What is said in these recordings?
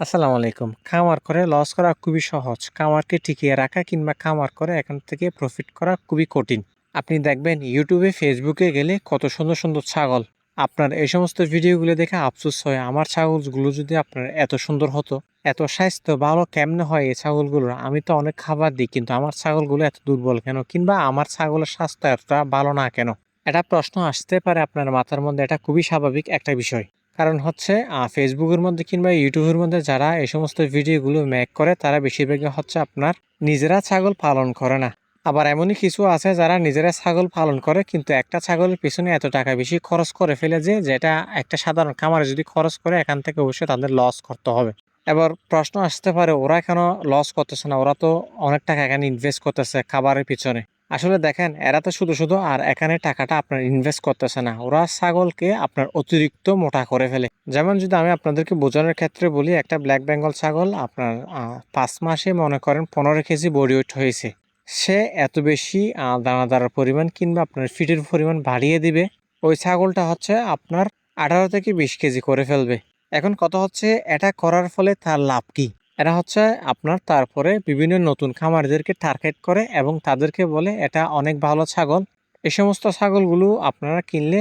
আসসালামু আলাইকুম। খামার করে লস করা খুবই সহজ। খামারকে টিকিয়ে রাখা কিংবা খামার করে এখান থেকে প্রফিট করা খুবই কঠিন। আপনি দেখবেন ইউটিউবে ফেসবুকে গেলে কত সুন্দর সুন্দর ছাগল। আপনার এই সমস্ত ভিডিওগুলো দেখে আফসোস হয়, আমার ছাগলগুলো যদি আপনার এত সুন্দর হতো, এত স্বাস্থ্য ভালো কেমনে হয় এই ছাগলগুলোর? আমি তো অনেক খাবার দিই, কিন্তু আমার ছাগলগুলো এত দুর্বল কেন? কিংবা আমার ছাগলের স্বাস্থ্য এতটা ভালো না কেন? এটা প্রশ্ন আসতে পারে আপনার মাথার মধ্যে, এটা খুবই স্বাভাবিক একটা বিষয়। কারণ হচ্ছে ফেসবুকের মধ্যে কিংবা ইউটিউবের মধ্যে যারা এই সমস্ত ভিডিওগুলো মেক করে, তারা বেশিরভাগই হচ্ছে আপনার নিজেরা ছাগল পালন করে না। আবার এমনই কিছু আছে যারা নিজেরা ছাগল পালন করে, কিন্তু একটা ছাগলের পিছনে এত টাকা বেশি খরচ করে ফেলে যে, যেটা একটা সাধারণ খামারে যদি খরচ করে, এখান থেকে অবশ্যই তাদের লস করতে হবে। এবার প্রশ্ন আসতে পারে, ওরা কেন লস করতেছে না? ওরা তো অনেক টাকা এখানে ইনভেস্ট করতেছে খাবারের পিছনে। আসলে দেখেন এরা তো শুধু শুধু আর এখানে টাকাটা আপনার ইনভেস্ট করতেছে না। ওরা ছাগলকে আপনার অতিরিক্ত মোটা করে ফেলে। যেমন যদি আমি আপনাদেরকে বোঝানোর ক্ষেত্রে বলি একটা ব্ল্যাক বেঙ্গল ছাগল আপনার পাঁচ মাসে মনে করেন পনেরো কেজি বডি ওয়েট হয়েছে। সে এত বেশি আহ, দানাদারের পরিমাণ কিংবা আপনার ফিটের পরিমাণ বাড়িয়ে দিবে। ওই ছাগলটা হচ্ছে আপনার আঠারো থেকে বিশ কেজি করে ফেলবে। এখন কথা হচ্ছে এটা করার ফলে তার লাভ কি? এটা হচ্ছে আপনার তারপরে বিভিন্ন নতুন খামারিদেরকে টার্গেট করে এবং তাদেরকে বলে এটা অনেক ভালো ছাগল। এই সমস্ত ছাগলগুলো আপনারা কিনলে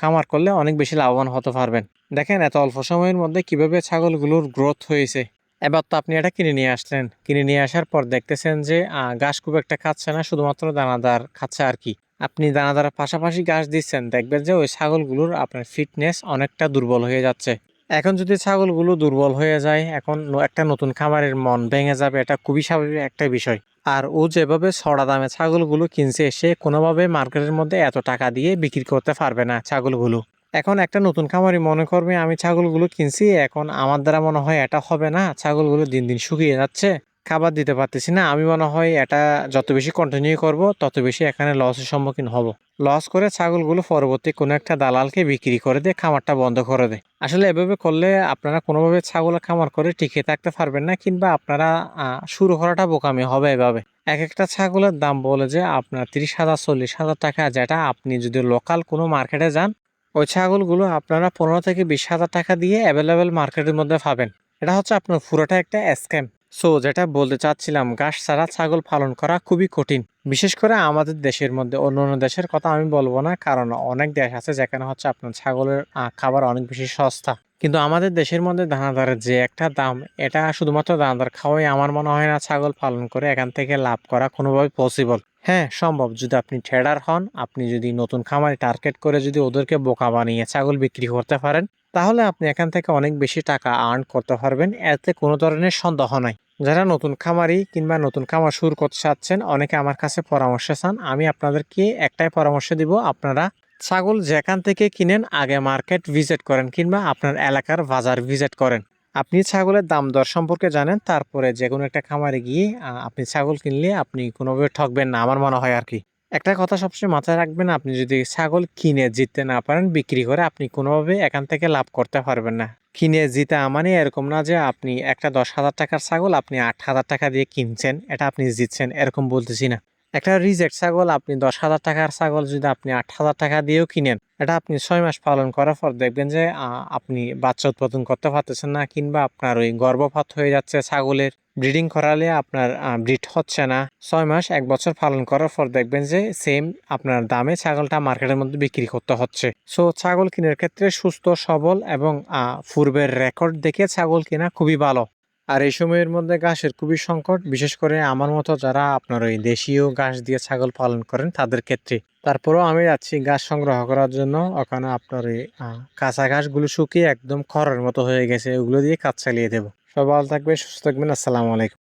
খামার করলে অনেক বেশি লাভবান হতে পারবেন। দেখেন এত অল্প সময়ের মধ্যে কীভাবে ছাগলগুলোর গ্রোথ হয়েছে। এবার তো আপনি এটা কিনে নিয়ে আসলেন। কিনে নিয়ে আসার পর দেখতেছেন যে ঘাস খুব একটা খাচ্ছে না, শুধুমাত্র দানাদার খাচ্ছে আর কি। আপনি দানাদার পাশাপাশি ঘাস দিচ্ছেন, দেখবেন যে ওই ছাগলগুলোর আপনার ফিটনেস অনেকটা দুর্বল হয়ে যাচ্ছে। এখন যদি ছাগলগুলো দুর্বল হয়ে যায়, এখন একটা নতুন খামারের মন ভেঙে যাবে, এটা খুবই স্বাভাবিক একটা বিষয়। আর ও যেভাবে সড়া দামে ছাগলগুলো কিনছে, সে কোনোভাবে মার্কেটের মধ্যে এত টাকা দিয়ে বিক্রি করতে পারবে না ছাগলগুলো। এখন একটা নতুন খামারি মনে করবে, আমি ছাগলগুলো কিনছি, এখন আমার দ্বারা মনে হয় এটা হবে না, ছাগলগুলো দিন দিন শুকিয়ে যাচ্ছে। খাবার দিতে পারতেছি না। আমি মনে হয় এটা যত বেশি কন্টিনিউ করব, তত বেশি এখানে লসের সম্মুখীন হব। লস করে ছাগলগুলো পরবর্তী কোনো একটা দালালকে বিক্রি করে দিয়ে খামারটা বন্ধ করে দেয়। আসলে এভাবে করলে আপনারা কোনোভাবে ছাগলের খামার করে টিকে থাকতে পারবেন না, কিংবা আপনারা শুরু করাটা বোকামি হবে এভাবে। এক একটা ছাগলের দাম বলে যে আপনার তিরিশ হাজার, চল্লিশ হাজার টাকা, যেটা আপনি যদি লোকাল কোনো মার্কেটে যান, ওই ছাগলগুলো আপনারা পনেরো থেকে বিশ হাজার টাকা দিয়ে অ্যাভেলেবেল মার্কেটের মধ্যে পাবেন। এটা হচ্ছে আপনার পুরোটা একটা স্ক্যাম সো যেটা বলতে চাচ্ছিলাম ঘাস ছাড়া ছাগল পালন করা খুবই কঠিন। বিশেষ করে আমাদের দেশের মধ্যে অন্য অন্য দেশের কথা আমি বলব না, কারণ অনেক দেশ আছে যেখানে হচ্ছে আপনার ছাগলের খাবার অনেক বেশি সস্তা। কিন্তু আমাদের দেশের মধ্যে দানাদারের যে একটা দাম, এটা শুধুমাত্র দানাদার খাওয়াই আমার মনে হয় না ছাগল পালন করে এখান থেকে লাভ করা কোনোভাবে পসিবল হ্যাঁ সম্ভব। যদি আপনি ট্রেডার হন, আপনি যদি নতুন খামারে টার্গেট করে যদি ওদেরকে বোকা বানিয়ে ছাগল বিক্রি করতে পারেন তাহলে আপনি এখান থেকে অনেক বেশি টাকা আর্ন করতে পারবেন। এতে কোনো ধরনের সন্দেহ নাই। যারা নতুন খামারি কিংবা নতুন খামার শুরু করতে চাচ্ছেন, অনেকে আমার কাছে পরামর্শ চান। আমি আপনাদেরকে একটাই পরামর্শ দিব, আপনারা ছাগল যেখান থেকে কিনেন, আগে মার্কেট ভিজিট করেন কিংবা আপনার এলাকার বাজার ভিজিট করেন। আপনি ছাগলের দাম দর সম্পর্কে জানেন, তারপরে যে কোনো একটা খামারে গিয়ে আপনি ছাগল কিনলে আপনি কোনোভাবে ঠকবেন না, আমার মনে হয় আর কি। একটা কথা সবসময় মাথায় রাখবেন, আপনি যদি ছাগল কিনে জিততে না পারেন, বিক্রি করে আপনি কোনোভাবে এখান থেকে লাভ করতে পারবেন না। কিনে জিতে মানে এরকম না যে আপনি একটা দশ হাজার টাকার ছাগল, আপনি আট হাজার টাকা দিয়ে কিনছেন, এটা আপনি জিতছেন, এরকম বলতেছি না। একটা রিজেক্ট ছাগল, আপনি দশ হাজার টাকার ছাগল যদি আপনি আট হাজার টাকা দিয়েও কিনেন, এটা আপনি ছয় মাস পালন করার পর দেখবেন যে আপনি বাচ্চা উৎপাদন করতে পারতেছেন না কিংবা আপনার ওই গর্ভপাত হয়ে যাচ্ছে ছাগলের, ব্রিডিং করালে আপনার ব্রিড হচ্ছে না। ছয় মাস, এক বছর পালন করার পর দেখবেন যে সেম আপনার দামে ছাগলটা মার্কেটের মধ্যে বিক্রি করতে হচ্ছে। সো ছাগল কেনার ক্ষেত্রে সুস্থ, সবল এবং পূর্বের রেকর্ড দেখে ছাগল কেনা খুবই ভালো। আর এই সময়ের মধ্যে ঘাসের খুবই সংকট, বিশেষ করে আমার মতো যারা আপনার ওই দেশীয় ঘাস দিয়ে ছাগল পালন করেন, তাদের ক্ষেত্রে। তারপরেও আমি যাচ্ছি ঘাস সংগ্রহ করার জন্য। ওখানে আপনার ওই কাঁচা ঘাসগুলো শুকিয়ে একদম খড়ের মতো হয়ে গেছে, ওগুলো দিয়ে কাজ চালিয়ে দেবো। সব ভালো থাকবে সুস্থ থাকবেন, আসসালামু আলাইকুম।